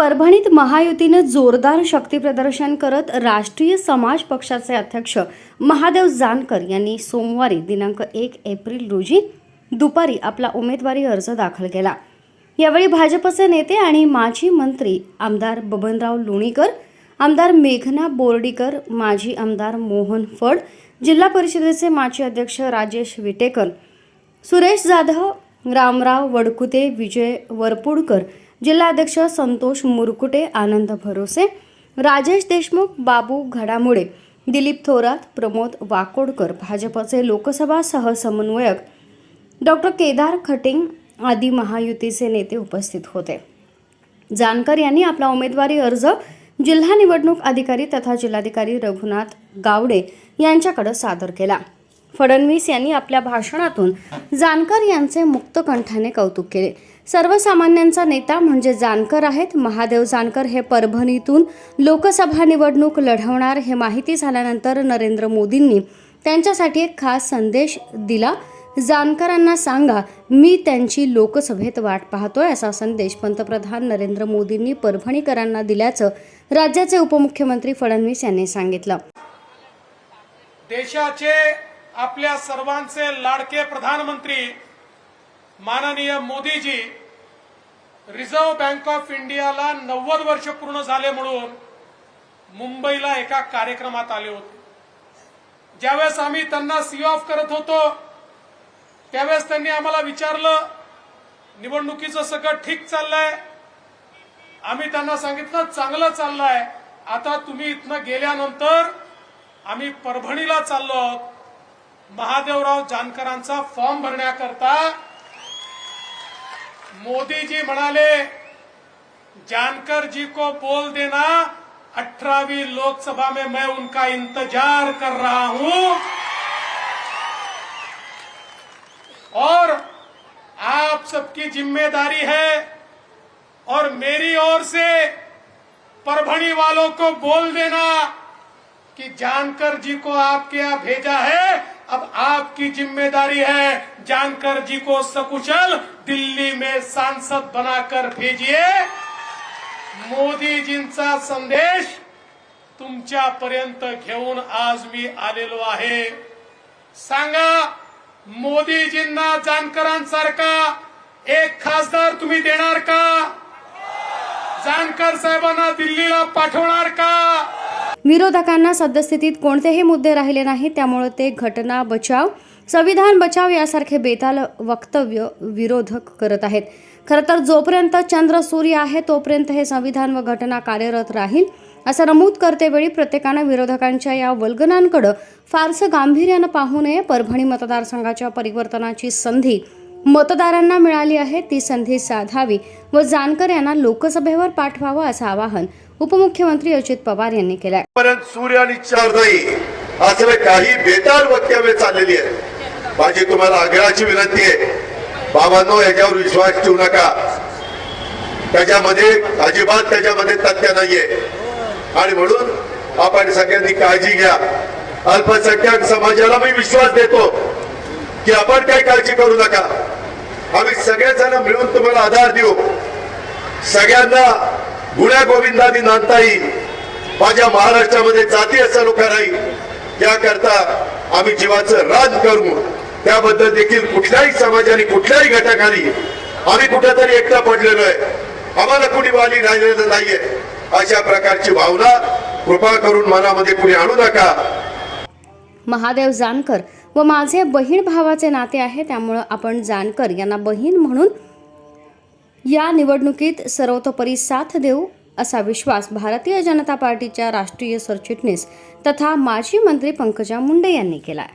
परभणीत महायुतीनं जोरदार शक्तीप्रदर्शन करत राष्ट्रीय समाज पक्षाचे अध्यक्ष महादेव जानकर यांनी सोमवारी दिनांक एक एप्रिल रोजी दुपारी आपला उमेदवारी अर्ज दाखल केला. यावेळी भाजपचे नेते आणि माजी मंत्री आमदार बबनराव लोणीकर आमदार मेघना बोर्डीकर माजी आमदार मोहन फड जिल्हा परिषदेचे माजी अध्यक्ष राजेश विटेकर सुरेश जाधव रामराव वडकुते विजय वरपुडकर जिल्हाध्यक्ष संतोष मुरकुटे आनंद भरोसे राजेश देशमुख बाबू घडामोडे दिलीप थोरात प्रमोद वाकोडकर भाजपचे लोकसभा सहसमन्वयक डॉक्टर केदार खटिंग आदी महायुतीचे नेते उपस्थित होते. जानकर यांनी आपला उमेदवारी अर्ज जिल्हा निवडणूक अधिकारी तथा जिल्हाधिकारी रघुनाथ गावडे यांच्याकडे सादर केला. फडणवीस यांनी आपल्या भाषणातून जानकर यांचे मुक्तकंठाने कौतुक केले. सर्वसामान्यांचा नेता म्हणजे जानकर आहेत. महादेव जानकर हे परभणीतून लोकसभा निवडणूक लढवणार हे माहिती झाल्यानंतर नरेंद्र मोदींनी त्यांच्यासाठी एक खास संदेश दिला. जानकरांना सांगा मी त्यांची लोकसभेत वाट पाहतोय असा संदेश पंतप्रधान नरेंद्र मोदींनी परभणीकरांना दिल्याचं राज्याचे उपमुख्यमंत्री फडणवीस यांनी सांगितलं. देशाचे आपल्या सर्वांचे लाडके प्रधानमंत्री माननीय मोदीजी रिझर्व्ह बँक ऑफ इंडियाला नव्वद वर्ष पूर्ण झाले म्हणून मुंबईला एका कार्यक्रमात आले होते. ज्यावेळेस आम्ही त्यांना सी ऑफ करत होतो त्यावेळेस त्यांनी आम्हाला विचारलं निवडणुकीचं सगळं ठीक चाललंय? आम्ही त्यांना सांगितलं चांगलं चाललंय. आता तुम्ही इथनं गेल्यानंतर आम्ही परभणीला चाललो आहोत. महादेवराव जानकरांचा फॉर्म भरण्याकरता मोदी जी म्हणाले जानकर जी को बोल देना अठारहवीं लोकसभा में मैं उनका इंतज़ार कर रहा हूँ। और आप सबकी ज़िम्मेदारी है, और मेरी ओर से परभणी वालों को बोल देना कि जानकर जी को आपके यहाँ भेजा है अब आपकी जिम्मेदारी है जानकर जी को सकुशल दिल्ली में सांसद बनाकर भेजिए। मोदीजींचा संदेश तुमच्यापर्यंत घेऊन आज मी आलेलो आहे। सांगा मोदीजींना जानकरांसारखा एक खासदार तुम्ही देणार का? जानकर साहेबांना दिल्लीला पाठवणार का? विरोधकांना सद्यस्थितीत कोणतेही मुद्दे राहिले नाहीत त्यामुळे ते घटना बचाव संविधान बचाव यासारखे बेताल वक्तव्य विरोधक करत आहेत. खरं तर जोपर्यंत चंद्र सूर्य आहे तोपर्यंत हे संविधान व घटना कार्यरत राहील असं नमूद करतेवेळी प्रत्येकानं विरोधकांच्या या वल्गनांकडं फारसं गांभीर्यानं पाहू नये. परभणी मतदारसंघाच्या परिवर्तनाची संधी मतदारांना मिळाली आहे ती संधी साधावी व जानकर यांना लोकसभेवर पाठवावं असं आवाहन उपमुख्यमंत्री अजित पवार यांनी केलाय. सूर्य आणि चार नाही काही बेताल वक्तव्य चाललेली आहे माझी तुम्हाला आग्रहाची विनंती आहे. बाबांनो याच्यावर विश्वास ठेवू नका. त्याच्यामध्ये अजिबात त्याच्यामध्ये तथ्य नाहीये. आणि म्हणून आपण सगळ्यांनी काळजी घ्या. अल्पसंख्याक समाजाला मी विश्वास देतो की आपण काही काळजी करू नका. आम्ही सगळेजण मिळून तुम्हाला आधार देऊ. सगळ्यांना गुण्या गोविंदानी नांदता येईल माझ्या महाराष्ट्रामध्ये जाती सलोखा राहील त्याकरता आम्ही जीवाचं रान करू. त्याबद्दल देखील कुठल्याही समाजाने कुठल्याही घटकाने आम्ही कुठेतरी एकटा पडलेलो आहे. आम्हाला कुणी वाली राहिलेलं नाहीये. अशा प्रकारची भावना कृपा करून मनामध्ये कुणी आणू नका. महादेव जानकर व माझे बहीण भावाचे नाते आहे त्यामुळं आपण जानकर यांना बहीण म्हणून या निवडणुकीत सर्वतोपरी साथ देऊ असा विश्वास भारतीय जनता पार्टीच्या राष्ट्रीय सरचिटणीस तथा माजी मंत्री पंकजा मुंडे यांनी केला